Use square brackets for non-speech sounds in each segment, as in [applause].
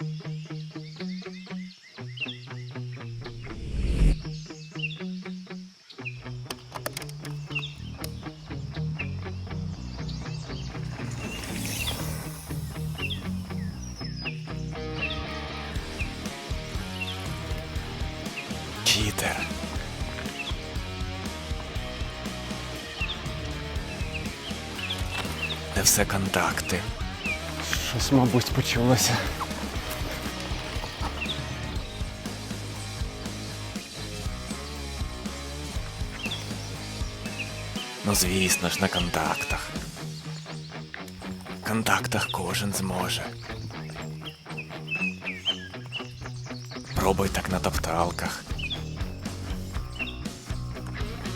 Читер. Це все контакти. Щось, мабуть, почулося. Ну, звісно ж, на контактах. В контактах кожен зможе. Пробуй так на топталках.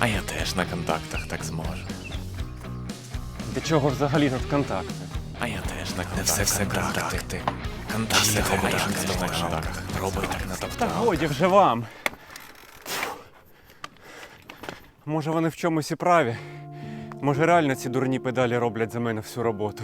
А я теж на контактах так зможу. До чого взагалі тут контакти? А я теж на контактах. все все контакти. Контакти ховаєш на топталках. Пробуй так на Та топталках. годі вже вам. Може вони в чомусь і праві. Може реально ці дурні педалі роблять за мене всю роботу.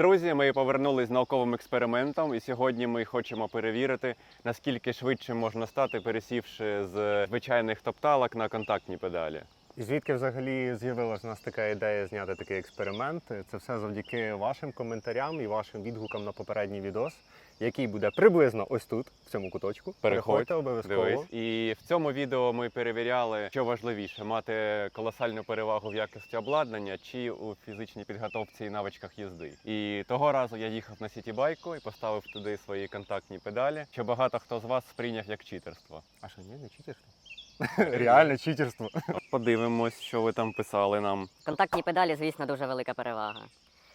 Друзі! Ми повернулись з науковим експериментом, і сьогодні ми хочемо перевірити, наскільки швидше можна стати, пересівши з звичайних топталок на контактні педалі. І звідки взагалі з'явилася нас така ідея зняти такий експеримент? Це все завдяки вашим коментарям і вашим відгукам на попередній відос, який буде приблизно ось тут, в цьому куточку. Переходьте обов'язково. Дивись. І в цьому відео ми перевіряли, що важливіше мати колосальну перевагу в якості обладнання чи у фізичній підготовці і навичках їзди. І того разу я їхав на сітібайку і поставив туди свої контактні педалі, що багато хто з вас сприйняв як читерство. А що, ні, не читерство? [laughs] Реально читерство. Подивимось, що ви там писали нам. Контактні педалі, звісно, дуже велика перевага.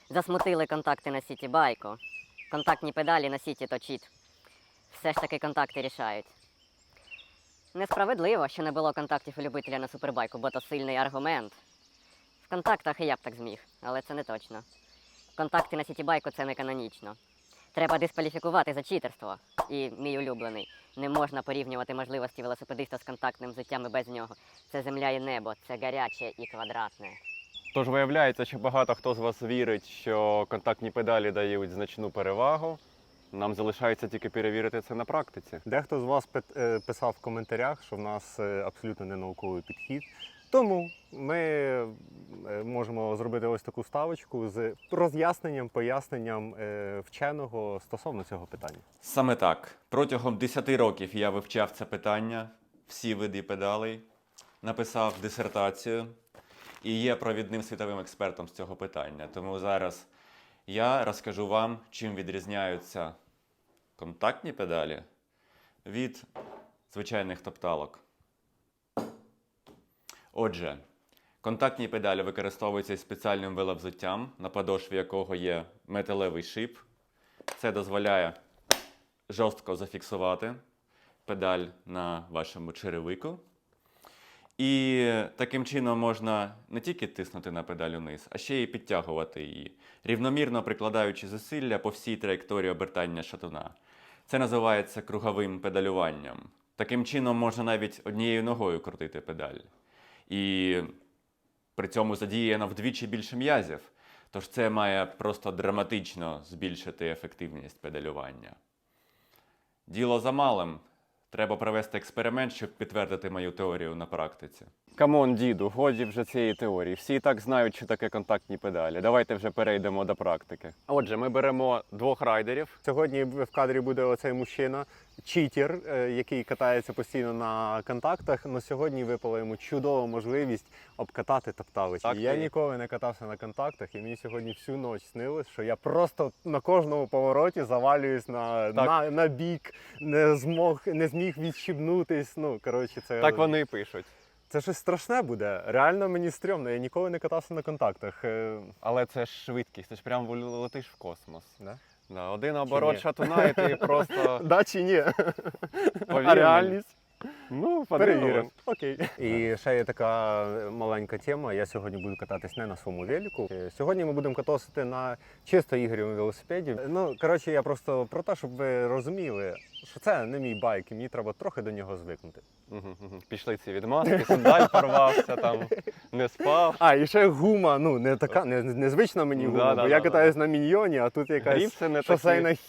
Засмутили контакти на сіті байку. Контактні педалі на сіті то чіт. Все ж таки контакти рішають. Несправедливо, що не було контактів у любителя на супербайку, бо то сильний аргумент. В контактах і я б так зміг, але це не точно. Контакти на сітібайку це не канонічно. Треба дискваліфікувати за читерство. І мій улюблений. Не можна порівнювати можливості велосипедиста з контактним взуттям і без нього. Це земля і небо, це гаряче і квадратне. Тож виявляється, що багато хто з вас вірить, що контактні педалі дають значну перевагу. Нам залишається тільки перевірити це на практиці. Дехто з вас е, писав в коментарях, що в нас е, абсолютно не науковий підхід. Тому ми е, можемо зробити ось таку ставочку з роз'ясненням, поясненням е, вченого стосовно цього питання. Саме так. Протягом 10 років я вивчав це питання, всі види педалей, написав дисертацію і є провідним світовим експертом з цього питання. Тому зараз я розкажу вам, чим відрізняються контактні педалі від звичайних топталок. Отже, контактні педалі використовуються із спеціальним веловзуттям, на подошві якого є металевий шип. Це дозволяє жорстко зафіксувати педаль на вашому черевику. І таким чином можна не тільки тиснути на педаль униз, а ще й підтягувати її, рівномірно прикладаючи зусилля по всій траєкторії обертання шатуна. Це називається круговим педалюванням. Таким чином можна навіть однією ногою крутити педаль. І при цьому задіяно вдвічі більше м'язів. Тож це має просто драматично збільшити ефективність педалювання. Діло за малим. Треба провести експеримент, щоб підтвердити мою теорію на практиці. Камон, діду, годі вже цієї теорії. Всі і так знають, що таке контактні педалі. Давайте вже перейдемо до практики. Отже, ми беремо двох райдерів. Сьогодні в кадрі буде оцей мужчина, читер, е, який катається постійно на контактах. але сьогодні випала йому чудова можливість обкатати топталиці. Так, я ти- ніколи не катався на контактах, і мені сьогодні всю ніч снилось, що я просто на кожному повороті завалююсь на, на, на бік, не змог, не зміг відщібнутись. Ну коротше, це Так вони і пишуть. це щось страшне буде. Реально мені стрьомно. Я ніколи не катався на контактах. Е, Але це ж швидкість, ти ж прям летиш в космос. Да? Да, один оборот ні? шатуна, і ти просто [laughs] Да чи ні? повір А мені. реальність? Ну, Перевіримо. Окей. І ще є така маленька тема. Я сьогодні буду кататись не на своєму велику. Е, Сьогодні ми будемо кататися на чисто ігровому велосипеді. Ну, коротше, я просто про те, щоб ви розуміли, що це не мій байк, і мені треба трохи до нього звикнути. Пішли ці відмазки, сандаль порвався там, не спав. А, і ще гума, ну не така, не, незвична мені гума, Да, да, бо я да, катаюсь на міньйоні, а тут якась не шосейна такі,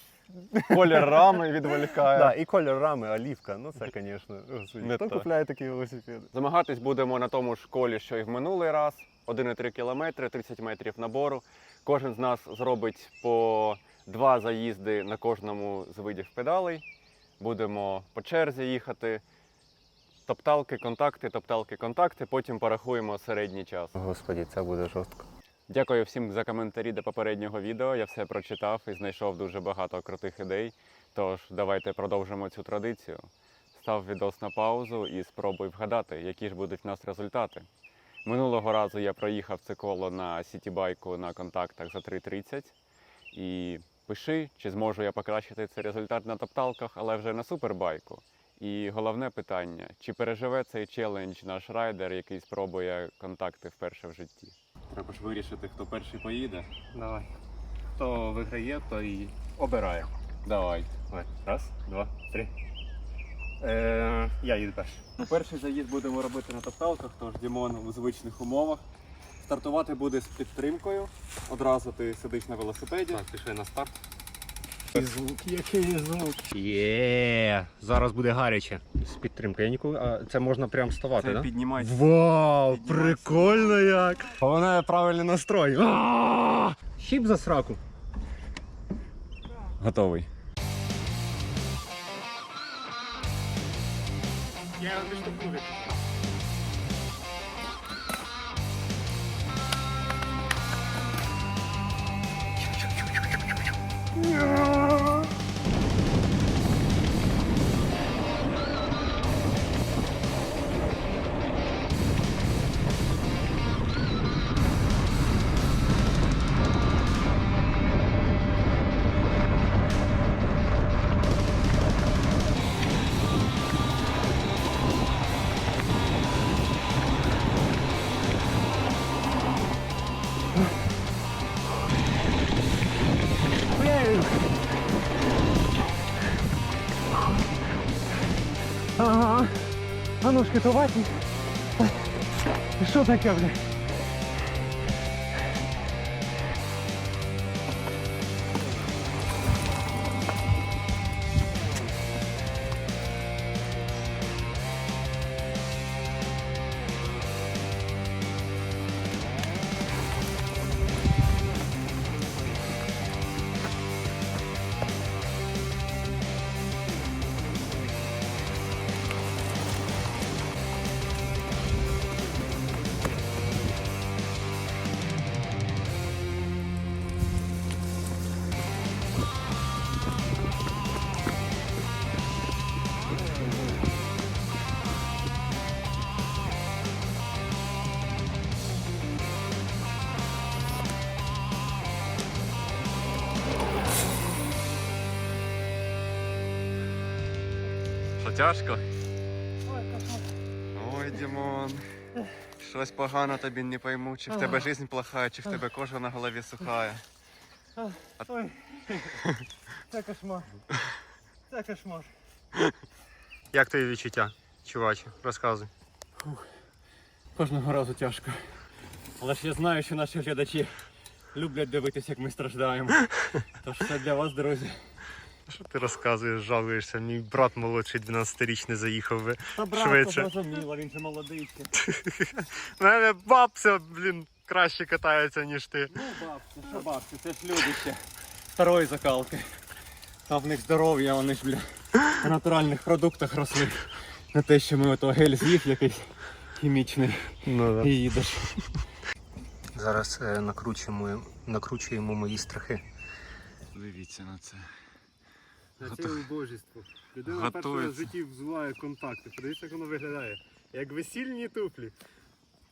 колір рами відволікає. Да, і колір рами, олівка. Ну це, звісно, Не хто так. купляє такі велосипеди? Змагатись будемо на тому ж колі, що і в минулий раз. 1,3 кілометри, 30 метрів набору. Кожен з нас зробить по два заїзди на кожному з видів педалей. Будемо по черзі їхати. Топталки, контакти, топталки, контакти. Потім порахуємо середній час. Господі, це буде жорстко. Дякую всім за коментарі до попереднього відео. Я все прочитав і знайшов дуже багато крутих ідей. Тож давайте продовжимо цю традицію. Став відос на паузу і спробуй вгадати, які ж будуть в нас результати. Минулого разу я проїхав це коло на сітібайку на контактах за 3.30. І пиши, чи зможу я покращити цей результат на топталках, але вже на супербайку. І головне питання: чи переживе цей челендж наш райдер, який спробує контакти вперше в житті? Треба ж вирішити, хто перший поїде. Давай. Хто виграє, то і обирає. Давай. Давай. Раз, два, три. Е, я їду перший. Перший заїзд будемо робити на топталках, тож Дімон у звичних умовах. Стартувати буде з підтримкою. Одразу ти сидиш на велосипеді. Так, пішли на старт. Який звук, який звук. Є, зараз буде гаряче. З підтримкою. Я ніколи. А це можна прям вставати, Це так? піднімайся. Вау, Піднімайся. прикольно як! Головне правильний настрой. А! Щіп за сраку. Готовий. Я його підштовхую. No! Ватні. Що таке, бля? Тяжко? Ой, Дімон. Щось погано тобі не пойму, чи в тебе життя плоха, чи в тебе кожа на голові сухая. Ой, [laughs] це кошмар. Це кошмар. Як твої відчуття, чуваче? Розказуй. Кожного разу тяжко. Але ж я знаю, що наші глядачі люблять дивитися, як ми страждаємо. [laughs] Тож це для вас, друзі. Що ти розказуєш, жалуєшся? Мій брат молодший 12-річний заїхав би. Та брат, Швидше. зрозуміло, він же молодий. [laughs] У мене бабця, блін, краще катається, ніж ти. Ну, бабці, що бабці, це ж люди ще старої закалки. А в них здоров'я, вони ж, бля, на натуральних продуктах росли. Не те, що ми ото гель з'їв якийсь хімічний Ну, і їдеш. Зараз е, накручуємо, накручуємо мої страхи. Дивіться на це. Це Готов- убожество. Людина перший раз в житті взуває контакти. Подивіться, як воно виглядає. Як весільні туфлі.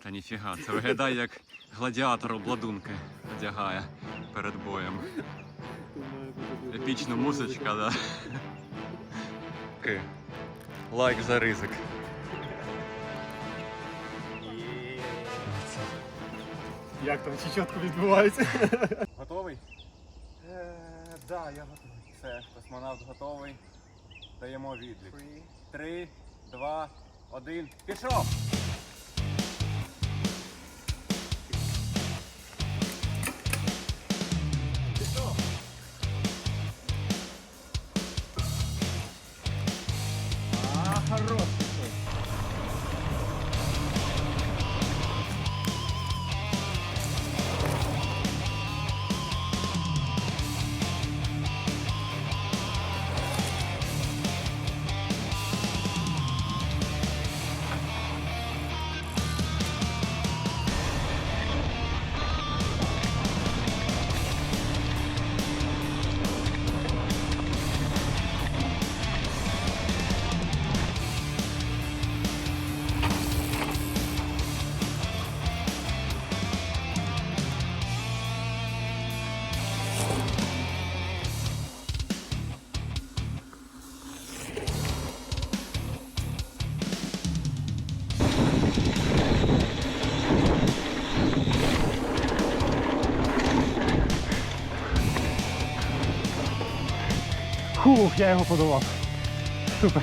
Та ніфіга, це виглядає як гладіатор обладунки одягає перед боєм. Епічна музичка, да. Лайк за ризик. Як там чи відбувається? Готовий? Е, да, я готовий. Все, космонавт готовий. Даємо відлік. Три, два, один. Пішов! Фух, я його подолав. Супер.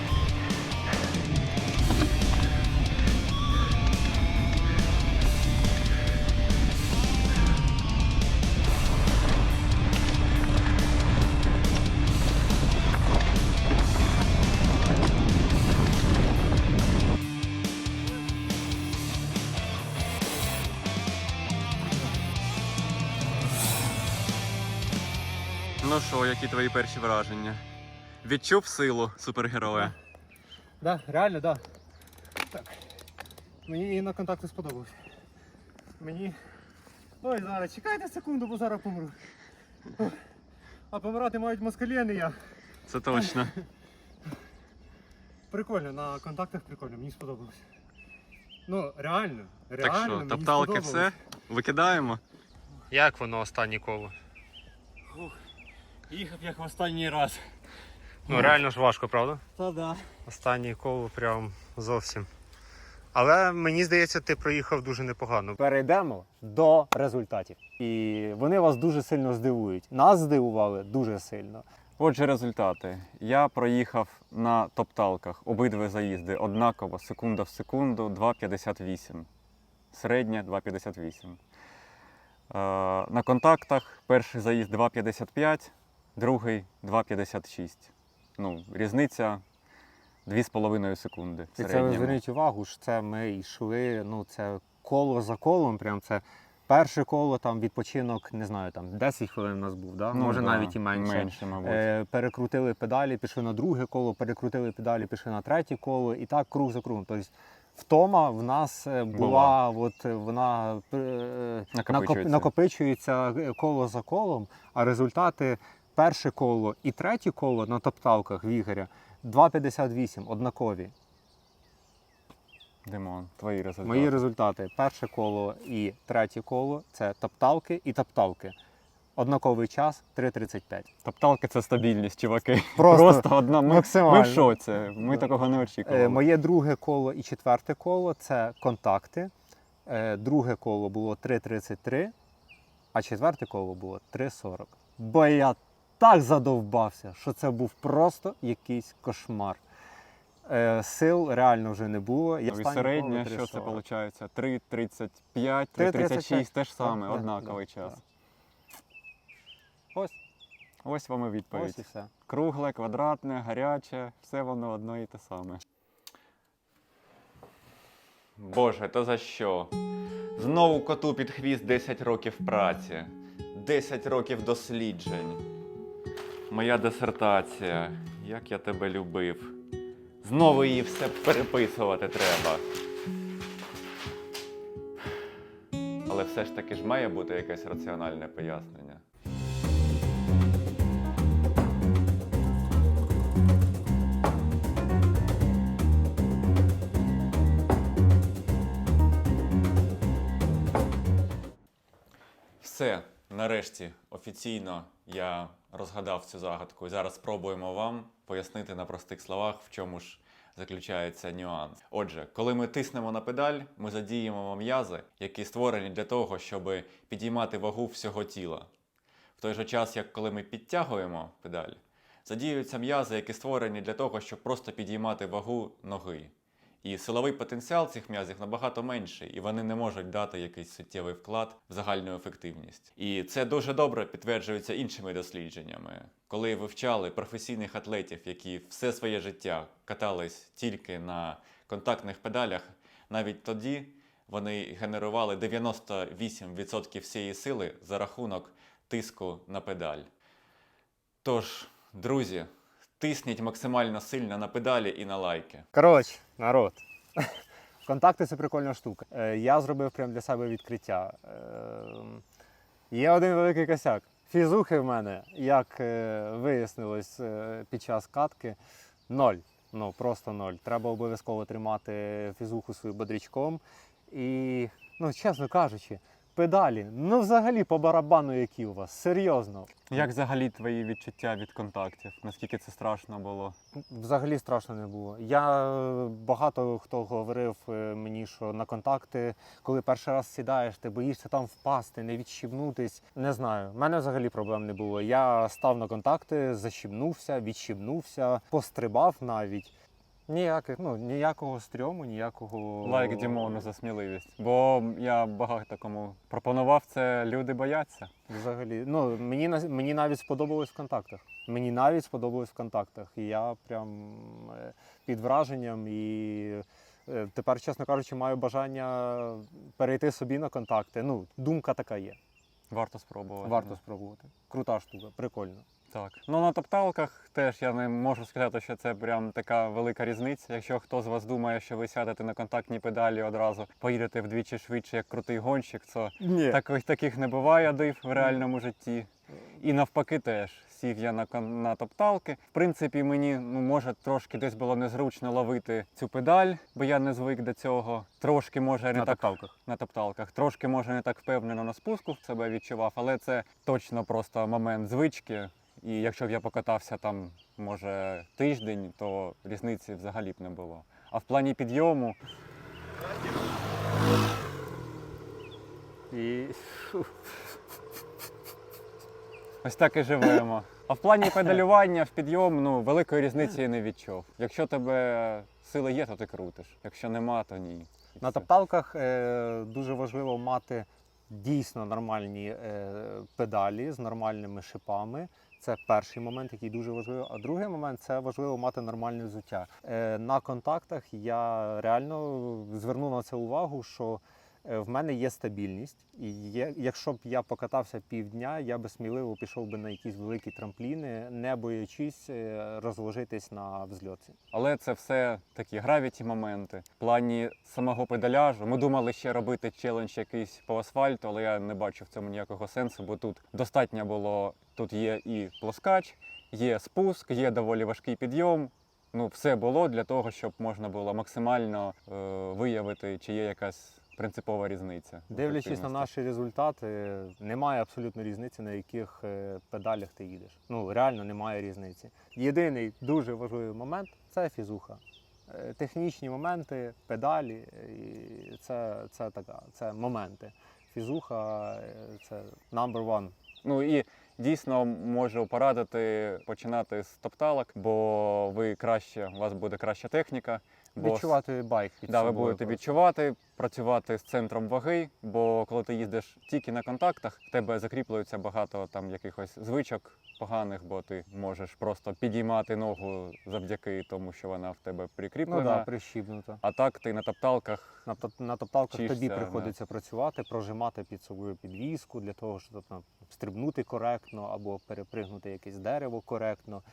Ну що, які твої перші враження? Відчув силу супергероя? Да, реально, да. Так. Мені і на контакти сподобалось. Мені. Ой, зараз чекайте секунду, бо зараз помру. А помирати мають москалі, а не я. Це точно. Прикольно, на контактах прикольно, мені сподобалось. Ну, реально, реально. Так що, мені топталки сподобалось. все? Викидаємо? Як воно останнє коло? Їхав як в останній раз. Ну реально ж важко, правда? Та да. Останнє коло прям зовсім. Але мені здається, ти проїхав дуже непогано. Перейдемо до результатів. І вони вас дуже сильно здивують. Нас здивували дуже сильно. Отже, результати. Я проїхав на топталках обидві заїзди однаково, секунда в секунду, 2,58. Середня 2,58. Е, на контактах перший заїзд 2,55, другий 2,56. Ну, різниця 2,5 секунди. в І це ви середньому. зверніть увагу, що це ми йшли, ну це коло за колом. Прям це перше коло, там відпочинок, не знаю, там 10 хвилин у нас був, да? Ну, може да, навіть і менше. Менше, мабуть. Е, перекрутили педалі, пішли на друге коло, перекрутили педалі, пішли на третє коло, і так круг за кругом. Тобто втома в нас е, була, от е, вона е, накоп- Накопичується. накопичується е, коло за колом, а результати перше коло і третє коло на топталках в Ігоря 2,58 однакові. Димон, твої результати. Мої результати перше коло і третє коло це топталки і топталки. Однаковий час 3,35. Топталки це стабільність, чуваки. [laughs] Просто одна. Ми, ми в шоці. Ми такого не очікували. Е, Моє друге коло і четверте коло це контакти. Е, Друге коло було 3,33, а четверте коло було 3,40. Бо я так задовбався, що це був просто якийсь кошмар. Е, Сил реально вже не було. Я І середнє, що це виходить? 3,35, 3,35. 3,36, те ж саме, Да, однаковий да, час. да. Ось, Ось вам і відповідь. ось і все. Кругле, квадратне, гаряче, все воно одно і те саме. Боже, то за що? Знову коту під хвіст 10 років праці, 10 років досліджень. Моя дисертація, як я тебе любив. Знову її все переписувати треба. Але все ж таки ж має бути якесь раціональне пояснення. Все, нарешті, офіційно я розгадав цю загадку. І зараз спробуємо вам пояснити на простих словах, в чому ж заключається нюанс. Отже, коли ми тиснемо на педаль, ми задіємо м'язи, які створені для того, щоб підіймати вагу всього тіла. В той же час, як коли ми підтягуємо педаль, задіюються м'язи, які створені для того, щоб просто підіймати вагу ноги. І силовий потенціал цих м'язів набагато менший, і вони не можуть дати якийсь суттєвий вклад в загальну ефективність. І це дуже добре підтверджується іншими дослідженнями. Коли вивчали професійних атлетів, які все своє життя катались тільки на контактних педалях, навіть тоді вони генерували 98% всієї сили за рахунок тиску на педаль. Тож, друзі, тисніть максимально сильно на педалі і на лайки. Коротше, народ. [laughs] Контакти це прикольна штука. Е, Я зробив прямо для себе відкриття. Ем, Є один великий косяк. Фізухи в мене, як е, вияснилось е, під час катки, ноль. Ну просто ноль. Треба обов'язково тримати фізуху свою бодрячком. І, ну, чесно кажучи, педалі, ну взагалі по барабану, які у вас, серйозно. Як взагалі твої відчуття від контактів? Наскільки це страшно було? Взагалі страшно не було. Я е, багато хто говорив е, мені, що на контакти, коли перший раз сідаєш, ти боїшся там впасти, не відщібнутись. Не знаю. У мене взагалі проблем не було. Я став на контакти, защібнувся, відщібнувся, пострибав навіть. Ніяких, ну ніякого стрьому, ніякого Лайк Дімону за сміливість. Бо я багато кому пропонував це, люди бояться. Взагалі, ну мені мені навіть сподобалось в контактах. Мені навіть сподобалось в контактах. І я прям е, під враженням і е, тепер, чесно кажучи, маю бажання перейти собі на контакти. Ну, думка така є. Варто спробувати. Варто спробувати. Крута штука, прикольно. Так. Ну на топталках теж я не можу сказати, що це прям така велика різниця. Якщо хто з вас думає, що ви сядете на контактні педалі одразу поїдете вдвічі швидше, як крутий гонщик, то Ні. таких, таких не буває див в реальному житті. І навпаки теж сів я на, на топталки. В принципі, мені ну, може трошки десь було незручно ловити цю педаль, бо я не звик до цього. Трошки може не На так топталках. на топталках. Трошки може не так впевнено на спуску себе відчував, але це точно просто момент звички. І якщо б я покатався там, може, тиждень, то різниці взагалі б не було. А в плані підйому І [laughs] ось так і живемо. А в плані педалювання в підйом ну, великої різниці я не відчув. Якщо тебе сили є, то ти крутиш. Якщо нема, то ні. На топталках е, дуже важливо мати дійсно нормальні е, педалі з нормальними шипами. Це перший момент, який дуже важливий. А другий момент це важливо мати нормальне взуття. Е, на контактах я реально звернув на це увагу, що в мене є стабільність, і є, якщо б я покатався півдня, я би сміливо пішов би на якісь великі трампліни, не боячись е, розложитись на взльоті. Але це все такі гравіті моменти. В плані самого педаляжу. Ми думали ще робити челендж якийсь по асфальту, але я не бачу в цьому ніякого сенсу, бо тут достатньо було. Тут є і плоскач, є спуск, є доволі важкий підйом. Ну, все було для того, щоб можна було максимально е, виявити, чи є якась принципова різниця. Дивлячись на наші результати, немає абсолютно різниці, на яких е, педалях ти їдеш. Ну реально немає різниці. Єдиний дуже важливий момент це фізуха. Е, Технічні моменти, педалі, е, це, це така, це моменти. Фізуха це number one. Ну і дійсно можу порадити починати з топталок, бо ви краще, у вас буде краща техніка. Бо Відчувати байк. Під Да, ви собою будете просто. відчувати, працювати з центром ваги, бо коли ти їздиш тільки на контактах, в тебе закріплюється багато там якихось звичок поганих, бо ти можеш просто підіймати ногу завдяки тому, що вона в тебе Ну да, прищібнуто. А так ти на топталках На, на топталках Чишся, тобі приходиться приходиться працювати, прожимати під собою підвіску для того, щоб там, стрибнути коректно або перепригнути якесь дерево коректно.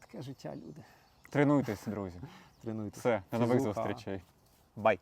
Таке життя, люди. тренуйтесь, друзі. Тренуйтесь. Все, до нових зустрічей. Бай!